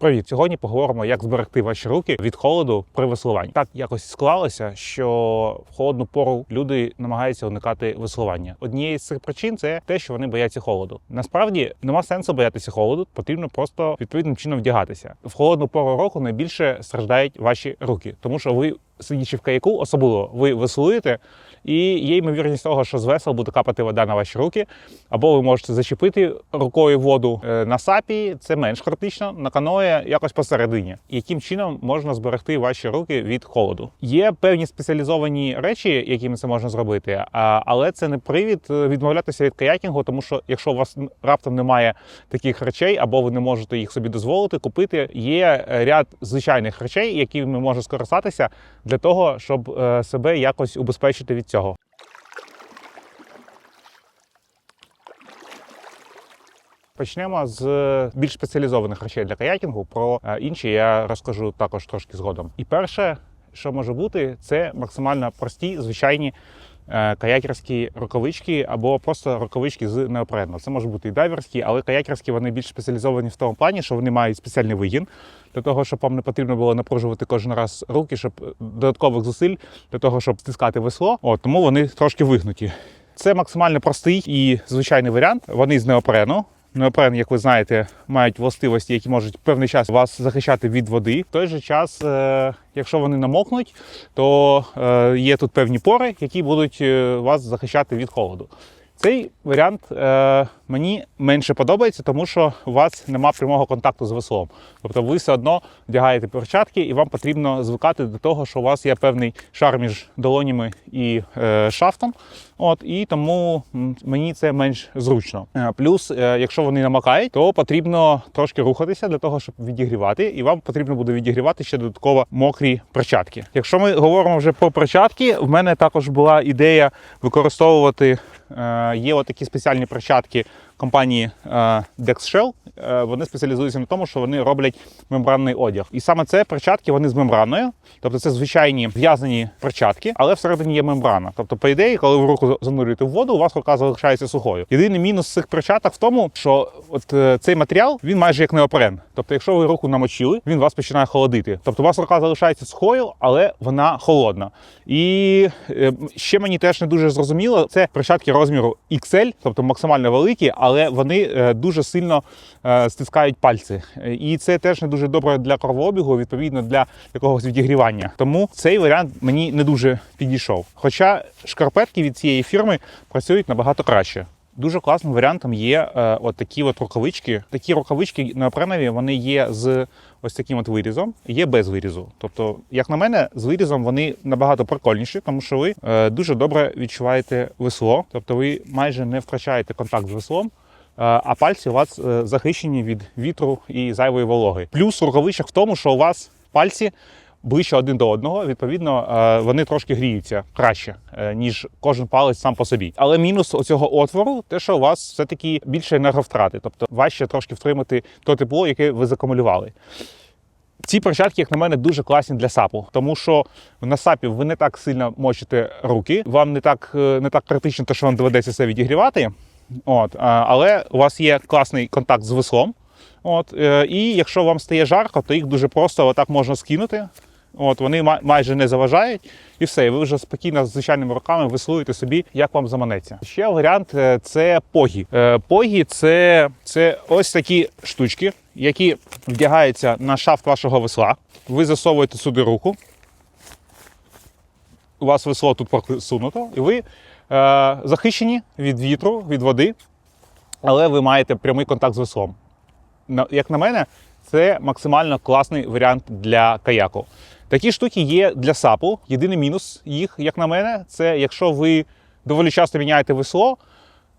Привіт! Сьогодні поговоримо, як зберегти ваші руки від холоду при веслуванні. Так якось склалося, що в холодну пору люди намагаються уникати веслування. Однією з цих причин це те, що вони бояться холоду. Насправді нема сенсу боятися холоду, потрібно просто відповідним чином вдягатися. В холодну пору року найбільше страждають ваші руки, тому що ви. Сидячи в каяку, особливо ви веслуєте, і є ймовірність того, що з весел буде капати вода на ваші руки, або ви можете зачепити рукою воду Е, на сапі. Це менш критично, на каное якось посередині. Яким чином можна зберегти ваші руки від холоду? Є певні спеціалізовані речі, якими це можна зробити, але це не привід е, відмовлятися від каякінгу, тому що якщо у вас раптом немає таких речей, або ви не можете їх собі дозволити купити, є е, ряд звичайних речей, якими можна скористатися для того, щоб себе якось убезпечити від цього. Почнемо з більш спеціалізованих речей для каякінгу. Про е, інші я розкажу також трошки згодом. І перше, що може бути, це максимально прості, звичайні е, каякерські рукавички або просто рукавички з неопрену. Це може бути і дайверські, але каякерські вони більш спеціалізовані в тому плані, що вони мають спеціальний вигін для того, щоб вам не потрібно було напружувати кожен раз руки, щоб е, додаткових зусиль для того, щоб стискати весло. От тому вони трошки вигнуті. Це максимально простий і звичайний варіант. Вони з неопрену. Неопрен, як ви знаєте, мають властивості, які можуть певний час вас захищати від води. В той же час, е, якщо вони намокнуть, то е, є тут певні пори, які будуть е, вас захищати від холоду. Цей варіант е, мені менше подобається, тому що у вас нема прямого контакту з веслом. Тобто ви все одно вдягаєте перчатки, і вам потрібно звикати до того, що у вас є певний шар між долонями і е, шафтом. От і тому мені це менш зручно. Е, Плюс, е, якщо вони намакають, то потрібно трошки рухатися для того, щоб відігрівати, і вам потрібно буде відігрівати ще додатково мокрі перчатки. Якщо ми говоримо вже про перчатки, в мене також була ідея використовувати е, є такі спеціальні перчатки компанії е, DexShell. Е, Вони спеціалізуються на тому, що вони роблять мембранний одяг. І саме це перчатки вони з мембраною, тобто це звичайні в'язані перчатки, але всередині є мембрана. Тобто, по ідеї, коли ви руку занурюєте в воду, у вас рука залишається сухою. Єдиний мінус цих перчаток в тому, що от е, цей матеріал він майже як неопрен. Тобто, якщо ви руку намочили, він вас починає холодити. Тобто, у вас рука залишається сухою, але вона холодна. І ще мені теж не дуже зрозуміло, це перчатки розміру XL, тобто максимально великі, але вони е, дуже сильно е, стискають пальці. І це теж не дуже добре для кровообігу, відповідно для якогось відігрівання. Тому цей варіант мені не дуже підійшов. Хоча шкарпетки від цієї фірми працюють набагато краще. Дуже класним варіантом є е, от такі от рукавички. Такі рукавички на неопренові, вони є з ось таким от вирізом, є без вирізу. Тобто, як на мене, з вирізом вони набагато прикольніші, тому що ви е, дуже добре відчуваєте весло, тобто ви майже не втрачаєте контакт з веслом. Е, А пальці у вас е, захищені від вітру і зайвої вологи. Плюс рукавичок в тому, що у вас пальці ближче один до одного. Відповідно, е, вони трошки гріються краще, ніж кожен палець сам по собі. Але мінус оцього отвору, те, що у вас все таки більше енерговтрати, тобто важче трошки втримати то тепло, яке ви закумулювали. Ці перчатки, як на мене, дуже класні для сапу, тому що на сапі ви не так сильно мочите руки, вам не так, не так критично, те, що вам доведеться це відігрівати. От, але у вас є класний контакт з веслом. От, е, і якщо вам стає жарко, то їх дуже просто отак можна скинути. От, вони майже не заважають, і все, ви вже спокійно з звичайними руками веслуєте собі, як вам заманеться. Ще варіант е, це погі. Е, Погі це, це ось такі штучки, які вдягаються на шафт вашого весла. Ви засовуєте сюди руку. У вас весло тут просунуто, і ви е, захищені від вітру, від води, але ви маєте прямий контакт з веслом. Як на мене, це максимально класний варіант для каяку. Такі штуки є для сапу. Єдиний мінус їх, як на мене, це якщо ви доволі часто міняєте весло,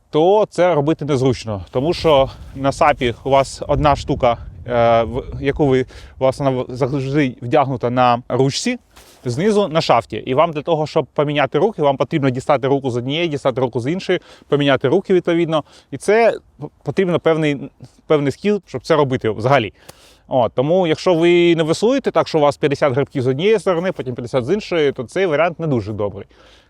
то це робити незручно. Тому що на сапі у вас одна штука, е, яку ви власне завжди вдягнута на ручці, знизу на шафті. І вам для того, щоб поміняти руки, вам потрібно дістати руку з однієї, дістати руку з іншої, поміняти руки відповідно. І це потрібно певний, певний скіл, щоб це робити взагалі. От, тому, якщо ви не веслуєте так, що у вас 50 грибків з однієї сторони, потім 50 з іншої, то цей варіант не дуже добрий.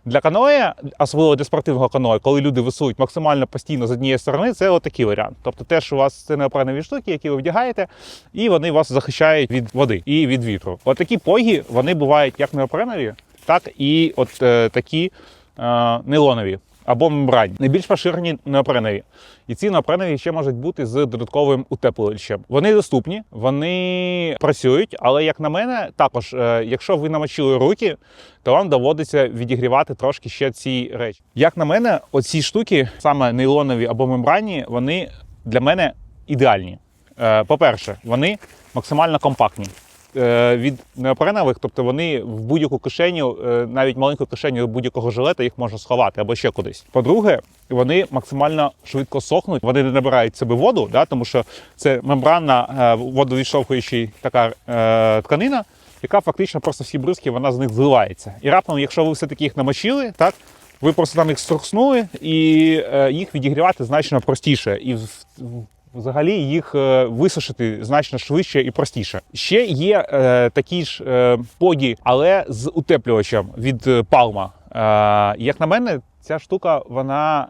Для каноє, особливо для спортивного каноє, коли люди веслують максимально постійно з однієї сторони, це отакий варіант. Тобто теж у вас це неопренові штуки, які ви вдягаєте, і вони вас захищають від води і від вітру. Отакі погі вони бувають як неопренові, так і от е, такі е, нейлонові або мембранні. Найбільш поширені неопренові. І ці неопренові ще можуть бути з додатковим утеплювачем. Вони доступні, вони працюють, але як на мене, також, е, якщо ви намочили руки, то вам доводиться відігрівати трошки ще ці речі. Як на мене, оці штуки, саме нейлонові або мембранні, вони для мене ідеальні. Е, По-перше, вони максимально компактні. Е, Від неопренових, тобто вони в будь-яку кишеню, е, навіть маленьку кишеню будь-якого жилета їх можна сховати або ще кудись. По-друге, вони максимально швидко сохнуть, вони не набирають себе воду, да, тому що це мембранна е, водовідштовхуюча така е, тканина, яка фактично просто всі бризки вона з них зливається. І раптом, якщо ви все-таки їх намочили, так ви просто там їх струхснули, і їх відігрівати значно простіше. І в- Взагалі їх е, висушити значно швидше і простіше. Ще є е, такі ж е, поді, але з утеплювачем від е, Palma. Е, як на мене, ця штука вона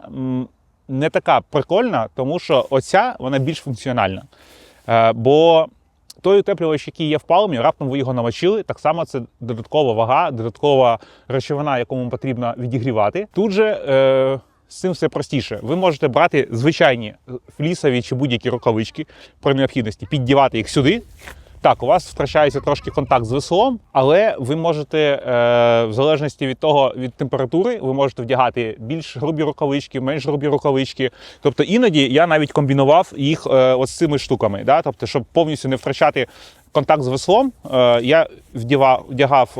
не така прикольна, тому що оця вона більш функціональна. Е, бо той утеплювач, який є в палмі, раптом ви його намочили. Так само це додаткова вага, додаткова речовина, вам потрібно відігрівати. Тут же е, з цим все простіше. Ви можете брати звичайні флісові чи будь-які рукавички при необхідності, піддівати їх сюди. Так, у вас втрачається трошки контакт з веслом, але ви можете, е, в залежності від того, від температури, ви можете вдягати більш грубі рукавички, менш грубі рукавички. Тобто іноді я навіть комбінував їх е, от з цими штуками, да? тобто, щоб повністю не втрачати контакт з веслом, е, я вдягав,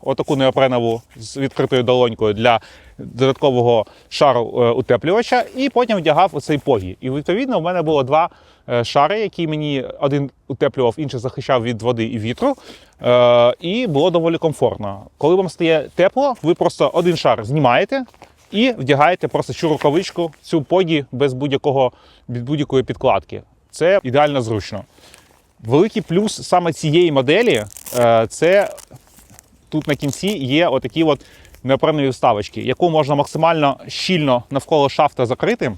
отаку неопренову з відкритою долонькою для додаткового шару е, утеплювача, і потім вдягав оцей погі. І відповідно в мене було два е, шари, які мені один утеплював, інший захищав від води і вітру. Е, І було доволі комфортно. Коли вам стає тепло, ви просто один шар знімаєте. І вдягаєте просто цю рукавичку, цю поді без будь-якого будь-якої підкладки. Це ідеально зручно. Великий плюс саме цієї моделі це тут на кінці є отакі от неопренові вставочки, яку можна максимально щільно навколо шафта закрити.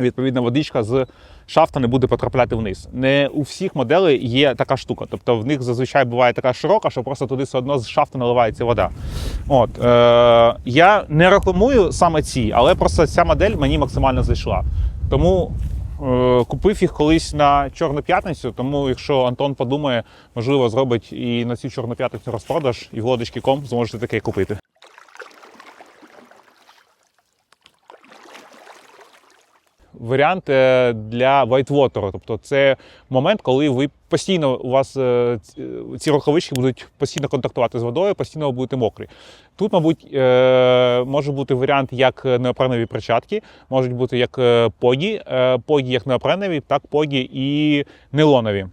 Відповідно, водичка з шафта не буде потрапляти вниз. Не у всіх моделей є така штука. Тобто в них зазвичай буває така широка, що просто туди все одно з шафта наливається вода. От, е, я не рекламую саме ці, але просто ця модель мені максимально зайшла. Тому е, купив їх колись на Чорну п'ятницю. Тому, якщо Антон подумає, можливо, зробить і на цю Чорну п'ятницю розпродаж, і в лодочки.com зможете таке купити. Варіант е, для whitewater, тобто це момент, коли ви постійно у вас е, ці- ці рукавички будуть постійно контактувати з водою, постійно ви будете мокрі. Тут, мабуть, е, може бути варіант як неопренові перчатки, можуть бути як е, погі, е, погі як неопренові, так погі і нейлонові.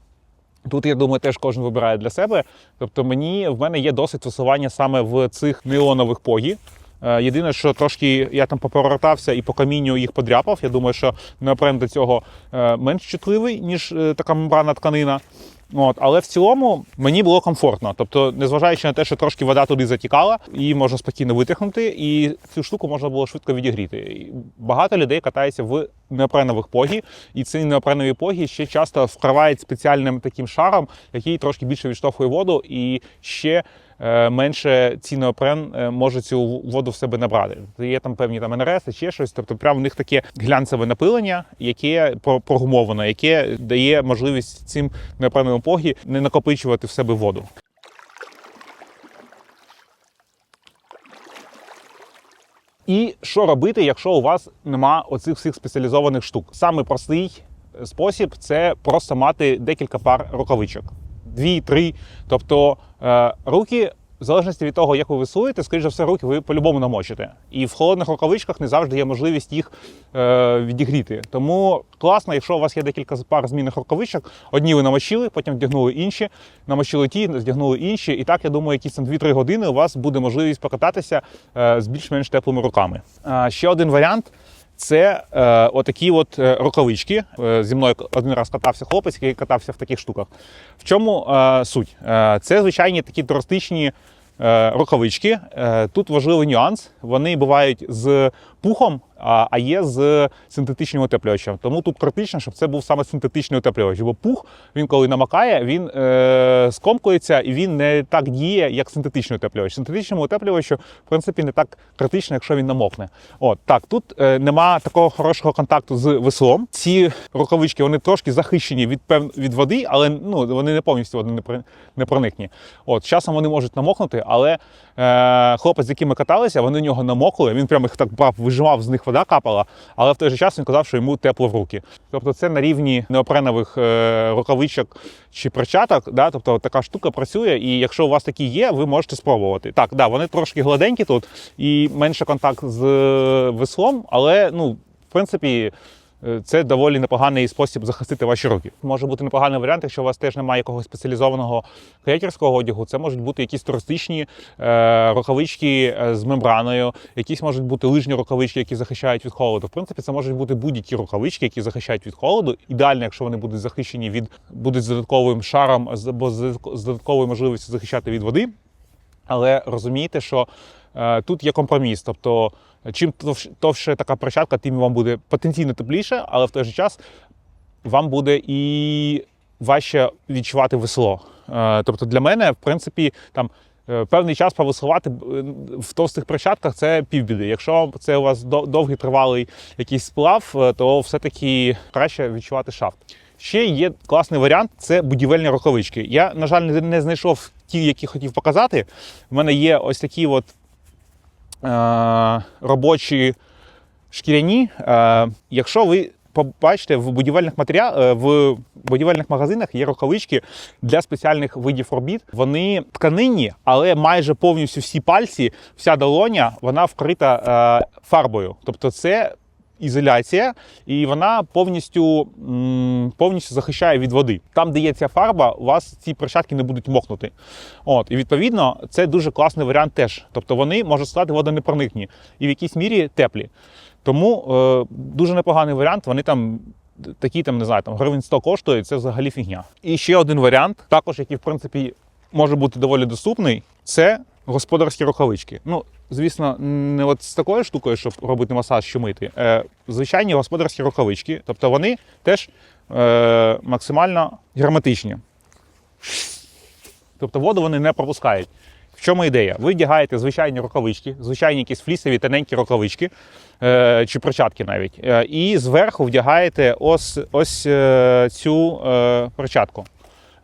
Тут, я думаю, теж кожен вибирає для себе. Тобто, мені в мене є досвід висування саме в цих нейлонових погі. Е, Єдине, що трошки я там поповертався і по камінню їх подряпав. Я думаю, що неопрен до цього е, менш чутливий, ніж е, така мембранна тканина. От, але в цілому мені було комфортно. Тобто, незважаючи на те, що трошки вода туди затікала, її можна спокійно витягнути, і цю штуку можна було швидко відігріти. Багато людей катається в неопренових погі, і ці неопренові погі ще часто вкривають спеціальним таким шаром, який трошки більше відштовхує воду, і ще менше ці неопрен е, може цю воду в себе набрати. Є там певні там НРС, ще щось. Тобто, прямо в них таке глянцеве напилення, яке про- прогумоване, яке дає можливість цим неопреновим погі не накопичувати в себе воду. І що робити, якщо у вас нема оцих всіх спеціалізованих штук? Саме простий е, спосіб це просто мати декілька пар рукавичок. Дві, три. Тобто е, руки, в залежності від того, як ви веслуєте, скоріш за все, руки ви по-любому намочите. І в холодних рукавичках не завжди є можливість їх е, відігріти. Тому класно, якщо у вас є декілька пар змінних рукавичок, одні ви намочили, потім вдягнули інші, намочили ті, вдягнули інші. І так, я думаю, якісь там 2-3 години у вас буде можливість покататися е, з більш-менш теплими руками. Ще один варіант це е, отакі от е, рукавички. Е, зі мною один раз катався хлопець, який катався в таких штуках. В чому е, суть? Е, це звичайні такі туристичні рукавички. Тут важливий нюанс. Вони бувають з пухом, а є з синтетичним утеплювачем. Тому тут критично, щоб це був саме синтетичний утеплювач. Бо пух, він коли намакає, він е, скомкується і він не так діє, як синтетичний утеплювач. Синтетичному утеплювачу, в принципі, не так критично, якщо він намокне. От так, тут е, нема такого хорошого контакту з веслом. Ці рукавички вони трошки захищені від пев... від води, але ну вони не повністю вони не проникні. От часом вони можуть намокнути, але е, хлопець, з яким ми каталися, вони в нього намокли. Він прямо їх так брав, вижимав з них вода капала, але в той же час він казав, що йому тепло в руки. Тобто це на рівні неопренових е, рукавичок чи перчаток. Да? Тобто така штука працює, і якщо у вас такі є, ви можете спробувати. Так, да, вони трошки гладенькі тут і менше контакт з е, веслом, але ну, в принципі. Е, Це доволі непоганий спосіб захистити ваші руки. Може бути непоганий варіант, якщо у вас теж немає якогось спеціалізованого каякерського одягу. Це можуть бути якісь туристичні е, рукавички е, з мембраною, якісь можуть бути лижні рукавички, які захищають від холоду. В принципі, це можуть бути будь-які рукавички, які захищають від холоду. Ідеально, якщо вони будуть захищені від будуть з додатковим шаром або з додатковою можливістю захищати від води. Але розумієте, що е, тут є компроміс. Тобто, чим товш- товще така перчатка, тим вам буде потенційно тепліше, але в той же час вам буде і важче відчувати весло. Е, тобто для мене, в принципі, там. е, Певний час повеслувати е, в товстих перчатках це півбіди. Якщо це у вас довгий тривалий якийсь сплав, то все-таки краще відчувати шафт. Ще є класний варіант це будівельні рукавички. Я, на жаль, не- знайшов ті, які хотів показати. У мене є ось такі от робочі шкіряні. Е, якщо ви побачите в будівельних матеріал в будівельних магазинах є рукавички для спеціальних видів робіт. Вони тканинні, але майже повністю всі пальці, вся долоня, вона вкрита е, фарбою. Тобто це ізоляція, і вона повністю, повністю захищає від води. Там, де є ця фарба, у вас ці перчатки не будуть мокнути. От, і відповідно, це дуже класний варіант теж. Тобто вони можуть стати водонепроникні і в якійсь мірі теплі. Тому е, дуже непоганий варіант. Вони там. Такі там не знаю, там гривень 100 коштують, це взагалі фігня. І ще один варіант, також який в принципі може бути доволі доступний, це господарські рукавички. Ну, звісно, не от з такою штукою, щоб робити масаж чи мити. Е, звичайні господарські рукавички, тобто вони теж е, максимально герметичні. Тобто воду вони не пропускають. В чому ідея? Ви вдягаєте звичайні рукавички, звичайні якісь флісові тоненькі рукавички е, чи перчатки навіть. Е, і зверху вдягаєте ось, ось е, цю е, перчатку.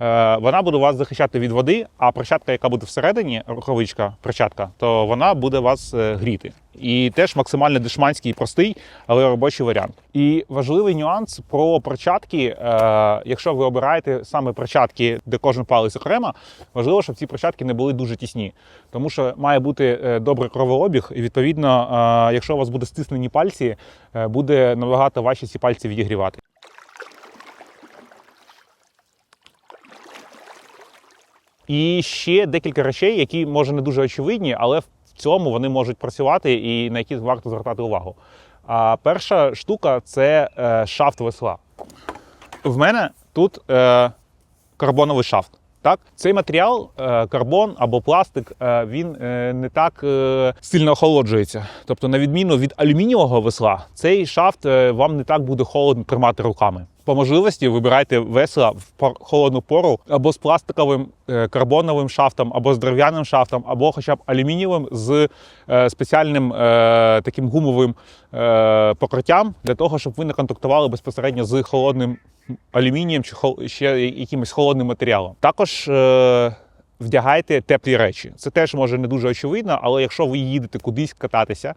Е, вона буде вас захищати від води, а перчатка, яка буде всередині, рукавичка, перчатка, то вона буде вас е, гріти. І теж максимально дешманський, і простий, але робочий варіант. І важливий нюанс про перчатки. Е, якщо ви обираєте саме перчатки, де кожен палець окремо, важливо, щоб ці перчатки не були дуже тісні, тому що має бути добрий кровообіг, і відповідно, якщо у вас буде стиснені пальці, буде набагато важче ці пальці відігрівати. І ще декілька речей, які може не дуже очевидні, але в цьому вони можуть працювати і на які варто звертати увагу. А перша штука це е, шафт весла. В мене тут е, карбоновий шафт. Так, цей матеріал, е, карбон або пластик, е, він е, не так сильно охолоджується. Тобто, на відміну від алюмінієвого весла, цей шафт вам не так буде холодно тримати руками. По можливості вибирайте весла в холодну пору або з пластиковим карбоновим шафтом, або з дерев'яним шафтом, або хоча б алюмінієвим з спеціальним таким гумовим покриттям для того, щоб ви не контактували безпосередньо з холодним алюмінієм чи ще якимось холодним матеріалом. Також е, вдягайте теплі речі. Це теж може не дуже очевидно, але якщо ви їдете кудись кататися,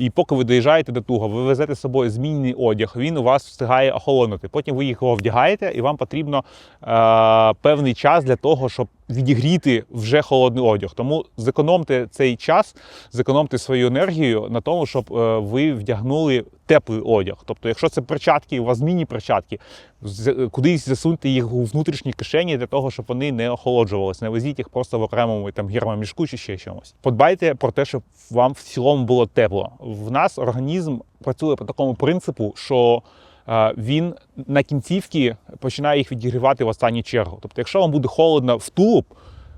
і поки ви доїжджаєте до туго, ви везете з собою змінний одяг, він у вас встигає охолонути. Потім ви його вдягаєте, і вам потрібно е, певний час для того, щоб відігріти вже холодний одяг. Тому зекономте цей час, зекономте свою енергію на тому, щоб е, ви вдягнули теплий одяг. Тобто, якщо це перчатки, у вас змінні перчатки, з- кудись засуньте їх у внутрішні кишені для того, щоб вони не охолоджувалися. Не везіть їх просто в окремому там гермомішку чи ще чомусь. Подбайте про те, щоб вам в цілому було тепло. В нас організм працює по такому принципу, що е, він на кінцівки починає їх відігрівати в останню чергу. Тобто, якщо вам буде холодно в тулуб,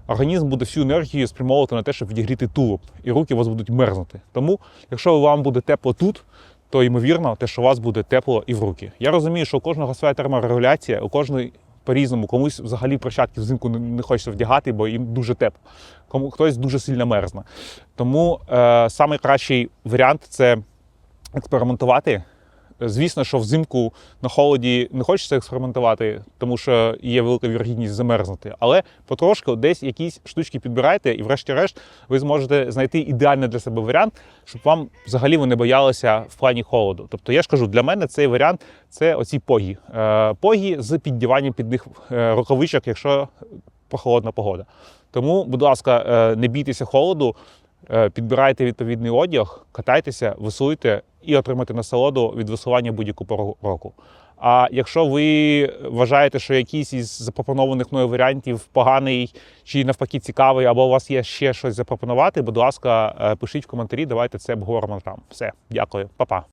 організм буде всю енергію спрямовувати на те, щоб відігріти тулуб, і руки у вас будуть мерзнути. Тому, якщо вам буде тепло тут, то ймовірно, те, що у вас буде тепло і в руки. Я розумію, що у кожного своя терморегуляція, у кожної по-різному. Комусь взагалі перчатки взимку не хочеться вдягати, бо їм дуже тепло. Кому хтось дуже сильно мерзне. Тому е, найкращий варіант це експериментувати. Звісно, що взимку на холоді не хочеться експериментувати, тому що є велика вірогідність замерзнути. Але потрошку десь якісь штучки підбирайте, і, врешті-решт, ви зможете знайти ідеальний для себе варіант, щоб вам взагалі ви не боялися в плані холоду. Тобто, я ж кажу, для мене цей варіант це оці погі. Е, погі з піддіванням під них е, рукавичок, якщо прохолодна погода. Тому, будь ласка, е, не бійтеся холоду, підбирайте відповідний одяг, катайтеся, весуйте і отримати насолоду від висування будь-яку пору року. А якщо ви вважаєте, що якийсь із запропонованих мною варіантів поганий чи навпаки цікавий, або у вас є ще щось запропонувати, будь ласка, е, пишіть в коментарі, давайте це обговоримо там. Все, дякую, па-па.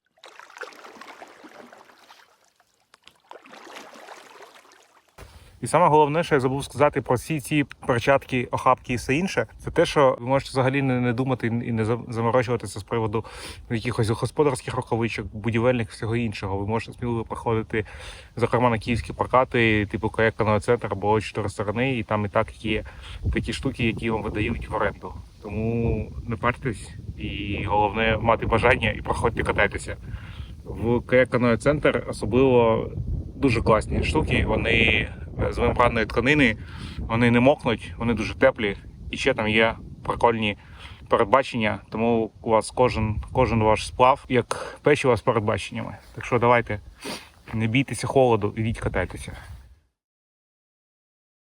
І саме головне, що я забув сказати про всі ці перчатки, охапки і все інше, це те, що ви можете взагалі не, думати і не за- заморочуватися з приводу якихось господарських рукавичок, будівельних всього іншого. Ви можете сміливо проходити, зокрема, на київські прокати, типу каяк каної центр або чотири сторони, і там і так є такі штуки, які вам видають в оренду. Тому не партесь, і головне мати бажання і проходьте катайтеся. В каяк каної центр особливо дуже класні штуки. Вони е, з мембранної тканини, вони не мокнуть, вони дуже теплі. І ще там є прикольні передбачення, тому у вас кожен, кожен ваш сплав як печиво з передбаченнями. Так що давайте не бійтеся холоду, ідіть катайтеся.